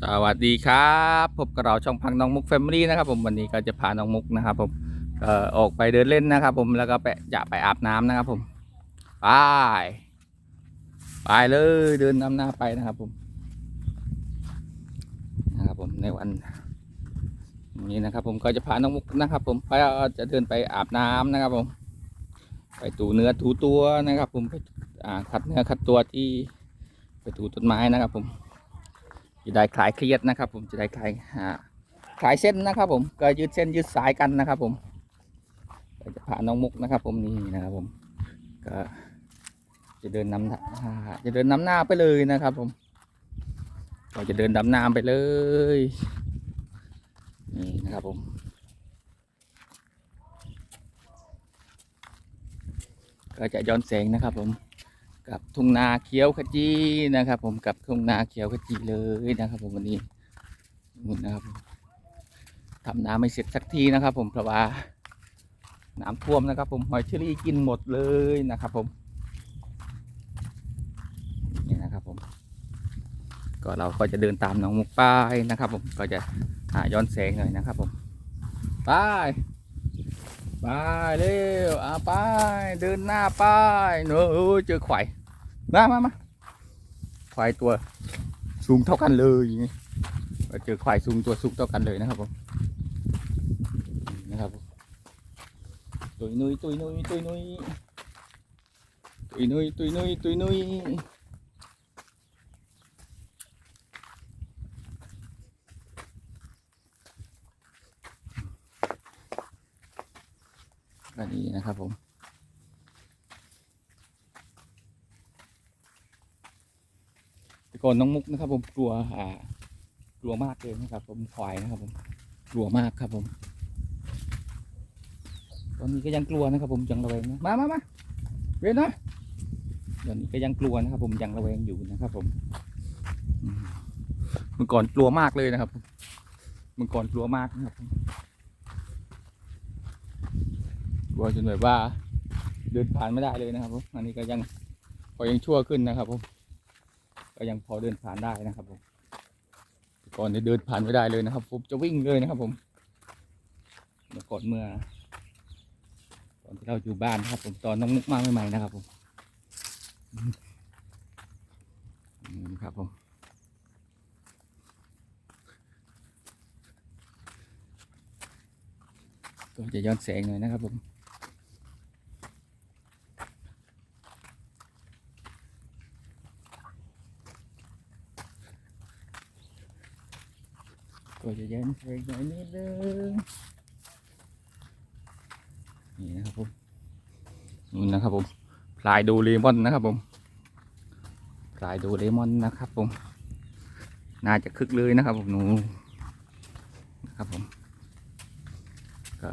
สวัสดีครับพบกับเราช่องพังน้องมุกแฟมิลี่นะครับผมวันนี้ก็จะพาน้องมุกนะครับผมเอ่อออกไปเดินเล่นนะครับผมแล้วก็ไปจะไปอาบน้ำนะครับผมไปไปเลยเดินนำหน้าไปนะครับผมนะครับผมในวันนี้นะครับผมก็จะพาน้องมุกนะครับ ผมไปจะเดินไปอาบน้ำนะครับผม ไปถูเนื้อถูตัวนะครับ ผมไปอ่าขัดเนื้อขัดตัวที่ไปถูต้นไม้นะครับผม จะได้คลายเครียดนะครับ ผมจะได้คลายอ่าคลายเส้นนะครับ ผมก็ยืดเส้นยืดสายกันนะครับ ผมจะพาน้องมุกนะครับ ผมนี่นะครับผมก็จะเดินนำหน้าอ่าจะเดินนำหน้าไปเลยนะครับ ผมก็จะเดินดำน้ำไปเลยนี่นะครับผมก็จะย้อนแสงนะครับผม กับทุ่งนาเขียวขจีนะครับ ผมกับทุ่งนาเขียวขจีเลยนะครับ ผมวันนี้นู่นนะครับทำนาไม่เสร็จสักทีนะครับ ผมเพราะว่าน้ำท่วมนะครับ ผมหอยเชอรี่กินหมดเลยนะครับ ผมนี่นะครับผมก็เราก็จะเดินตามน้องมุกป้ายนะครับ ผมก็จะหาย้อนแสงหน่อยนะครับ ผมไปไปเร็วอะไปเดินหน้าไปเนอะเจอควาย มามามาควายตัวสูงเท่ากันเลยเราเจอควายสูงตัวสูงเท่ากันเลยนะครับผมนะครับผมตุยนุยตุยนุยตุยนุยตุยนุยตุยนุยตุยนุยก็นี่นะครับผม แต่ ก่อนน้องมุกนะครับ ผมกลัวอ่ากลัวมากเลยนะครับ ผมควายนะครับ ผมกลัวมากครับ ผม ตอนนี้ก็ยังกลัวนะครับ ผมยังระแวงนะมามามาเวนนะตอนนี้ก็ยังกลัวนะครับ ผมยังระแวงอยู่นะครับ ผมเมื่อก่อนกลัวมากเลยนะครับเมื่อก่อนกลัวมากนะครับกลัวจนแบบว่าเดินผ่านไม่ได้เลยนะครับผมอันนี้ก็ยังพอยังชั่วขึ้นนะครับผม ก็ยังพอเดินผ่านได้นะครับผมก่อนเนี่ยเดินผ่านไม่ได้เลยนะครับผมจะวิ่งเลยนะครับ ผมเมื่อก่อนเมื่อ ตอนที่เราอยู่บ้านนะครับ ผมตอนน้องมุกมาใหม่ๆนะครับผมอืมครับผมก็จะย้อนแสงหน่อยนะครับผม ก็จะย้อนแสงหน่อยนิดนึงนี่นะครับผมนู่นนะครับผมพลายดูเลมอนนะครับผมพลายดูเลมอนนะครับผม น่าจะคึกเลยนะครับผมหนูนะครับผมก็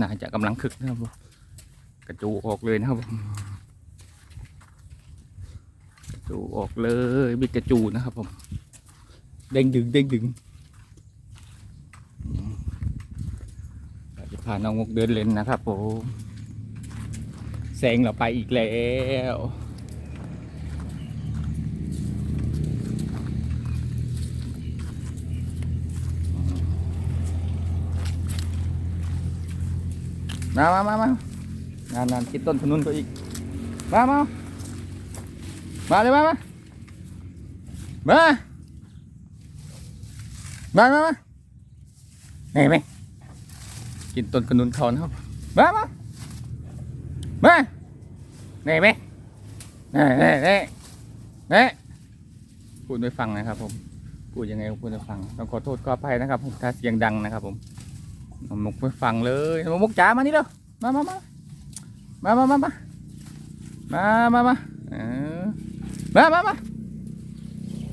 น่าจะกำลังคึกนะครับผมกระจูออกเลยนะครับผมกระจูออกเลยบิ๊กกระจูนะครับผมเด้งดึงเด้งดึงอืมเราจะพาน้องมุกเดินเล่นนะครับผมแสงเราไปอีกแล้วมามามามานานนานคิดต้นขนุนก็อีก มามามาเลยมามามามามามาเห็นไหม กินต้นขนุนเขานะครับมามามาเห็นไหมเน่เน่เน่เน่พูดไม่ฟังนะครับ ผม พูดยังไงก็พูดไม่ฟังต้องขอโทษขออภัยนะครับผมถ้าเสียงดังนะครับ ผมมุกไม่ฟังเลยมุกจ๋ามานี่เร็วมามามามามามามามามามาเออมามามา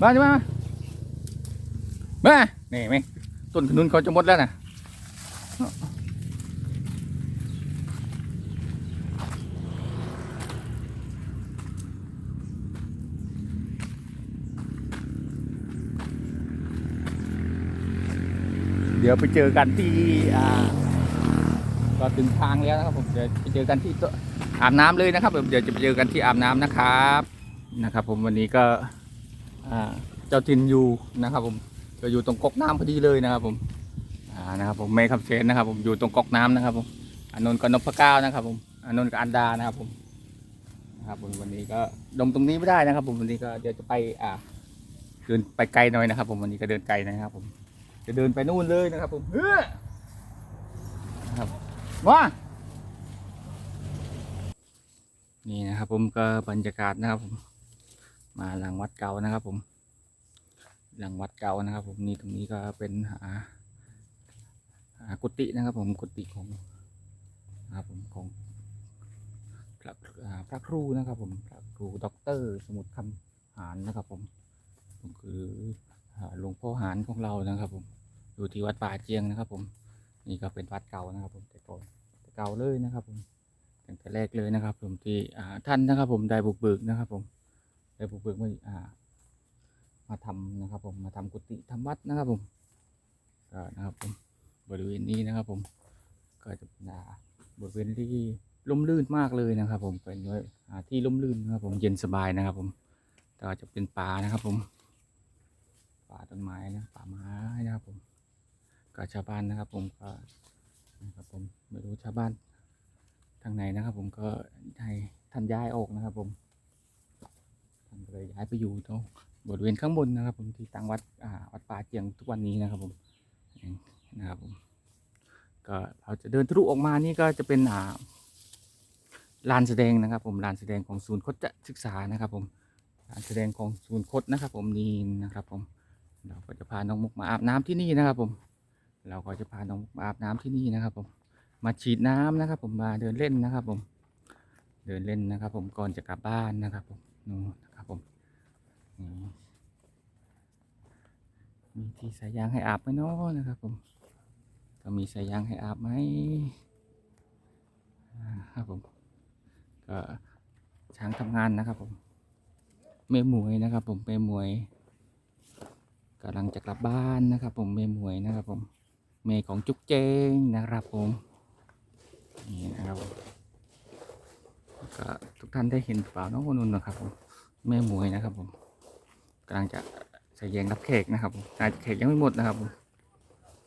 มาจะมามามานี่ยไหมต้นขนุนเขาจะหมดแล้วนะ ดี๋ยวไปเจอกันที่ก็ถึงทางแล้วนะครับผมเดี๋ยวไปเจอกันที่อาบน้ำเลยนะครับผมเดี๋ยวจะไปเจอกันที่อาบน้ำนะครับนะครับ ผมวันนี้ก็เจ้าถิ่นอยู่นะครับ ผมก็อยู่ตรงก๊อกน้ำพอดีเลยนะครับ ผมนะครับผมแม่คำเชนนะครับ ผมอยู่ตรงก๊อกน้ำนะครับผมอนนท์ก็นพเก้านะครับ ผมอนนท์ก็อันดานะครับ ผมนะครับผมวันนี้ก็ดมตรงนี้ไม่ได้นะครับ ผมวันนี้ก็เดี๋ยวจะไปอ่าเดินไปไกลหน่อยนะครับ ผมวันนี้ก็เดินไกลนะครับ ผม จะเดินไปนู่นเลยนะครับผมเฮ้อนะครับว้านี่นะครับผมก็บรรยากาศนะครับผม มาหลังวัดเก่านะครับผม หลังวัดเก่านะครับ ผมนี่ตรงนี้ก็เป็นหาหากุฏินะครับ ผมกุฏิของนะครับผมของพระพระครูนะครับ ผมพระครูด็อกเตอร์สมุทรคำหารนะครับ ผมผมคือ หลวงพ่อหารของเรานะครับ ผมอยู่ที่วัดป่าเจียงนะครับ ผมนี่ก็เป็นวัดเก่านะครับ ผมแต่ก่อนแต่เก่าเลยนะครับ ผมตั้งแต่แรกเลยนะครับ ผมที่อ่าท่านนะครับ ผมได้บุกเบิกนะครับ ผมได้บุกเบิกมาอ่ามาทำนะครับ ผมมาทำกุฏิทำวัดนะครับผมก็นะครับ ผมบริเวณนี้นะครับ ผมก็จะเป็นบริเวณที่ร่มรื่นมากเลยนะครับ ผมเป็นด้วยที่ร่มรื่นนะครับ ผมเย็นสบายนะครับ ผมก็จะเป็นป่านะครับ ผม ป่าต้นไม้นะป่าไม้นะครับผมก็ชาวบ้านนะครับ ผมก็นะครับผมไม่รู้ชาวบ้านทางไหนนะครับ ผมก็ให้ท่านย้ายออกนะครับ ผมท่านก็เลยย้ายไปอยู่ตรงบริเวณข้างบนนะครับ ผมที่ตั้งวัดอ่าวัดป่าเจียงทุกวันนี้นะครับ ผมนะครับผมก็เราจะเดินทะลุออกมานี่ก็จะเป็นอ่าลานแสดงนะครับ ผมลานแสดงของศูนย์คดศึกษานะครับ ผมลานแสดงของศูนย์คดนะครับ ผมนี่นะครับผม เราก็จะพาน้องมุกมาอาบน้ำที่นี่นะครับ ผม เราก็จะพาน้องมุกมาอาบน้ำที่นี่นะครับ ผม มาฉีดน้ำนะครับ ผมมาเดินเล่นนะครับ ผม เดินเล่นนะครับ ผมก่อนจะกลับบ้านนะครับ ผมนู่นนะครับ ผมมีที่สายยางให้อาบไหมเนาะนะครับ ผมก็มีสายยางให้อาบไหมครับผมก็ช้างทำงานนะครับ ผมเมหมวยนะครับ ผมเมหมวย กำลังจะกลับบ้านนะครับ ผมเมหมวยนะครับ ผมเมย์ของจุกเจงนะครับผมนี่นะครับผมก็ทุกท่านได้เห็นเปล่าเน้องนุ่นนะครับผมแม่หมวยนะครับ ผมกำลังจะใส่แยงรับแขกนะครับผมน่าจะแขกยังไม่หมดนะครับผม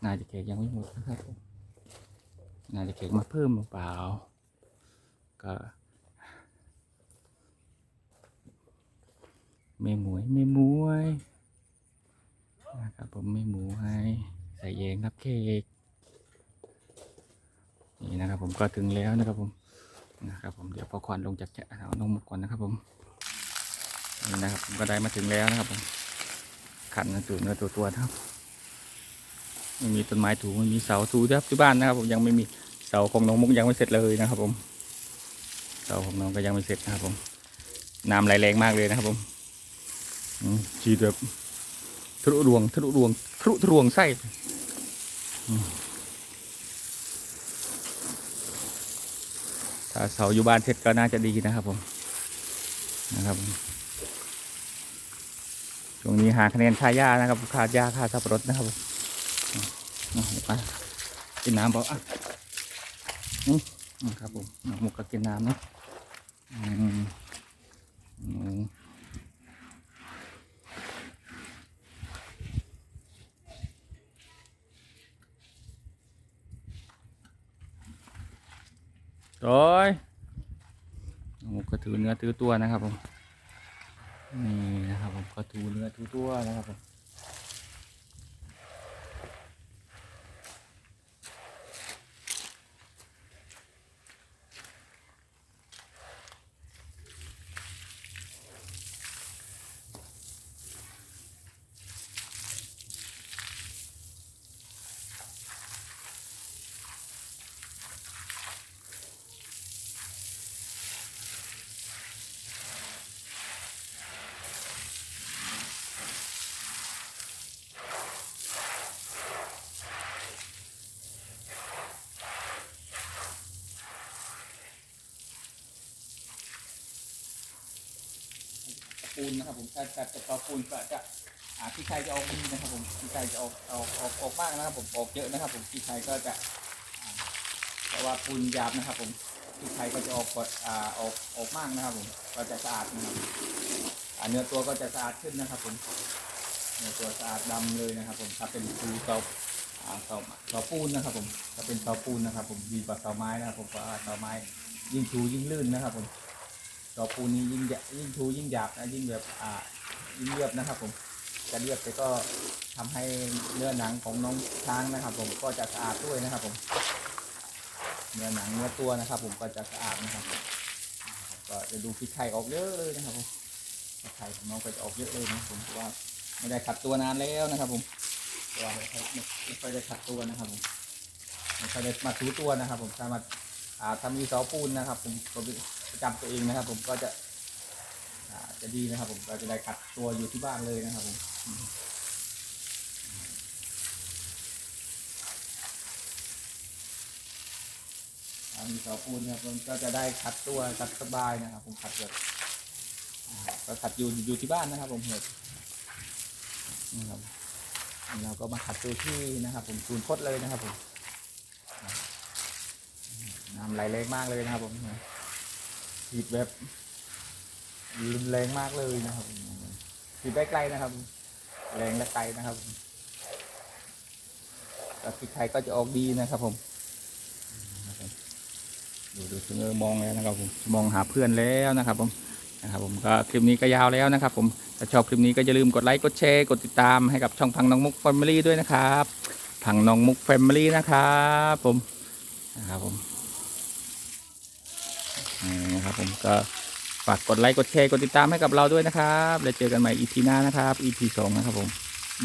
น่าจะแขกยังไม่หมดนะครับผมน่าจะแขกมาเพิ่มหรือเปล่าก็แม่หมวยแม่หมวย นะครับผมแม่หมวยใส่แยงรับแขกนี่นะครับผมก็ถึงแล้วนะครับผมนะครับผมเดี๋ยวพอควันลงจากแกะเอานมหมดก่อนนะครับผมนี่นะครับผมก็ได้มาถึงแล้วนะครับผมขันนะตัวเนื้อตัวตัวนะครับไม่มีต้นไม้ถูไม่มีเสาถูครับที่บ้านนะครับ ผมยังไม่มีเสาของน้องมุกยังไม่เสร็จเลยนะครับ ผมเสาของน้องก็ยังไม่เสร็จนะครับ ผมน้ำไหลแรงมากเลยนะครับ ผมอืมฉีดแบบ ทะลุดวงทะลุดวงทะลุทะลวงไส้ถ้าเสาอยู่บ้านเสร็จก็น่าจะดีนะครับผมนะครับช่วงนี้หาคะแนนค่าหญ้านะครับค่าหญ้าค่าสับปะรดนะครับผมอะเดี๋ยวไปกินน้ำเปล่าอะอืมนะครับผมน้องมุกก็กินน้ำนะอืม โอ้ยน้องมุกก็ถือเนื้อถือตัวนะครับผมนี่นะครับผมก็ถือเนื้อถือตัวนะครับผม ปูนนะครับผมถ้าจะจะต่อปูนก็จะอ่าที่ใครจะออกดีนะครับผมที่ใครจะออกออกออกออกมากนะครับผมออกเยอะนะครับ ผมที่ใครก็จะอ่าแต่ว่าปูนหยาบนะครับ ผมที่ใครก็จะออกก่อนอ่าออกออกมากนะครับ ผมก็จะสะอาดนะครับอ่าเนื้อตัวก็จะสะอาดขึ้นนะครับผมเนื้อตัวสะอาดดำเลยนะครับ ผมถ้าเป็นปูเสาอ่าเสาเสาปูนนะครับ ผมถ้าเป็นเสาปูนนะครับ ผมดีกว่าเสาไม้นะครับ ผมเพราะเสาไม้ยิ่งถูยิ่งลื่นนะครับ ผม เสาปูนี้ยิ่งหยายิ่งถูยิ่งหยาบนะยิ่งแบบอ่ายิ่งเรียบนะครับ ผมจะเรียบแต่ก็ทำให้เนื้อหนังของน้องช้างนะครับ ผมก็จะสะอาดด้วยนะครับ ผมเนื้อหนังเนื้อตัวนะครับ ผมก็จะสะอาดนะครับ ก็จะดูพริกไทยออกเยอะเลยนะครับผมพริกไทยของน้องก็จะออกเยอะเลยนะผมเพราะว่าไม่ได้ขัดตัวนานแล้วนะครับ ผมเพราะว่าไม่ไม่ค่อยได้ขัดตัวนะครับผมไม่ค่อยได้มาถูตัวนะครับ ผมถ้ามาอ่าถ้ามีเสาปูนนะครับ ผมก็ ประจำตัวเองนะครับ ผมก็จะจะดีนะครับ ผมก็จะได้ขัดตัวอยู่ที่บ้านเลยนะครับผมมีเสาปูนนะครับผมก็จะได้ขัดตัวขัดสบายนะครับ ผมขัดแบบก็ขัดอยู่อยู่ที่บ้านนะครับ ผมเห็ดนะครับเราก็มาขัดตัวที่นะครับ ผมคูนพดเลยนะครับผมน้ำไหลแรงมากเลยนะครับผม ฉีดแบบรุนแรงมากเลยนะครับผมฉีดได้ไกลนะครับ แรงและไกลนะครับแต่พริกไทยก็จะออกดีนะครับผมดูดูถึงอมองแล้วนะครับผมมองหาเพื่อนแล้วนะครับผมนะครับผมก็คลิปนี้ก็ยาวแล้วนะครับ ผมถ้าชอบคลิปนี้ก็อย่าลืมกดไลค์กดแชร์กดติดตามให้กับช่องพังน้องมุกแฟมิลี่ด้วยนะครับพังน้องมุกแฟมิลี่นะครับผมนะครับผม นะครับ ผมก็ฝากกดไลค์กดแชร์กดติดตามให้กับเราด้วยนะครับ แล้วเจอกันใหม่ EP หน้านะครับ EP สองนะครับผม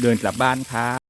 เดินกลับบ้านครับ